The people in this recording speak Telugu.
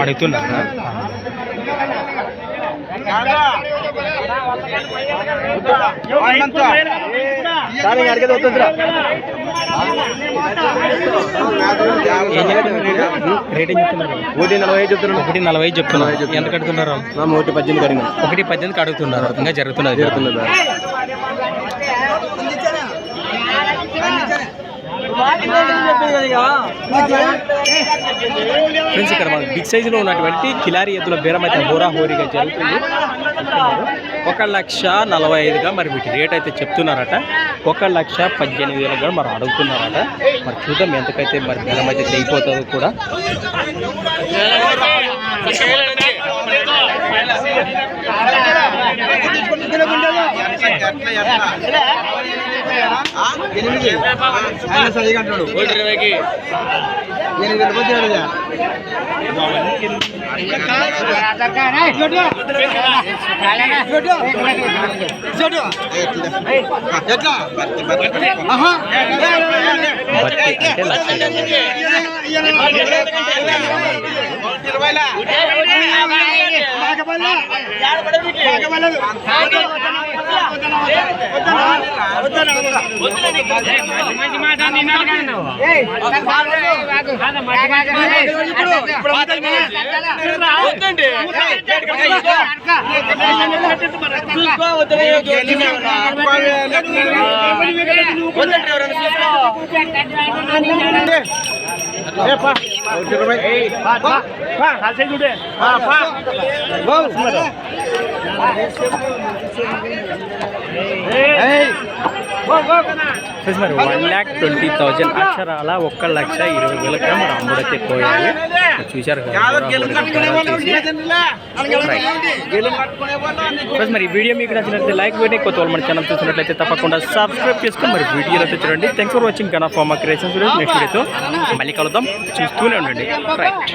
అడుగుతున్నా. ఏం చెప్తున్నారు రేట్ ఏం చెప్తున్నారు? ఒకటి నలభై ఐదు చెప్తున్నాను ఒకటి నలభై చెప్తున్నారు. ఎంత కడుతున్నారు ఒకటి పద్దెనిమిది కడిగిన. ఒకటి పద్దెనిమిదికి అడుగుతున్నారు. ఇంకా జరుగుతున్నది జరుగుతున్నదా ఫ్రెండ్స్ ఇక్కడ మనకు బిగ్ సైజులో ఉన్నటువంటి కిలారి ఎద్దుల బేరం అయితే హోరా హోరీగా జరుగుతుంది. ఒక లక్ష నలభై ఐదుగా మరి వీటి రేట్ అయితే చెప్తున్నారట. ఒక లక్ష పద్దెనిమిది వేలుగా మరి అడుగుతున్నారట. మరి చూద్దాం ఎంతకైతే మరి బేరం అయితే అయిపోతుందో కూడా. ఎనిమిది. ఆయన సరిగా అంటున్నాడు. ఎనిమిది వేలు పోతే ఏడుగా. ఎట్లా? ఆహా. బట్టి అంటే లక్ష ఒకటి ఇరవై. ఏయ్. ఫ్రెండ్స్ మరి వన్ ల్యాక్ ట్వంటీ థౌజండ్ అక్షరాల ఒక్క లక్ష ఇరవై వేల మరి అమ్ముడైతే పోయాలి చూసారు చూశారు కదా మరి వీడియో మీకు నచ్చినట్లయితే లైక్ వేయండి కొత్త వాళ్ళు మన ఛానల్ చూసినట్లయితే తప్పకుండా సబ్స్క్రైబ్ చేసుకొని మరి వీడియోలో అయితే చూడండి. Thanks for watching Gana Farma creations next వీడియోతో మళ్ళీ కలుద్దాం చూస్తూనే ఉండండి. రైట్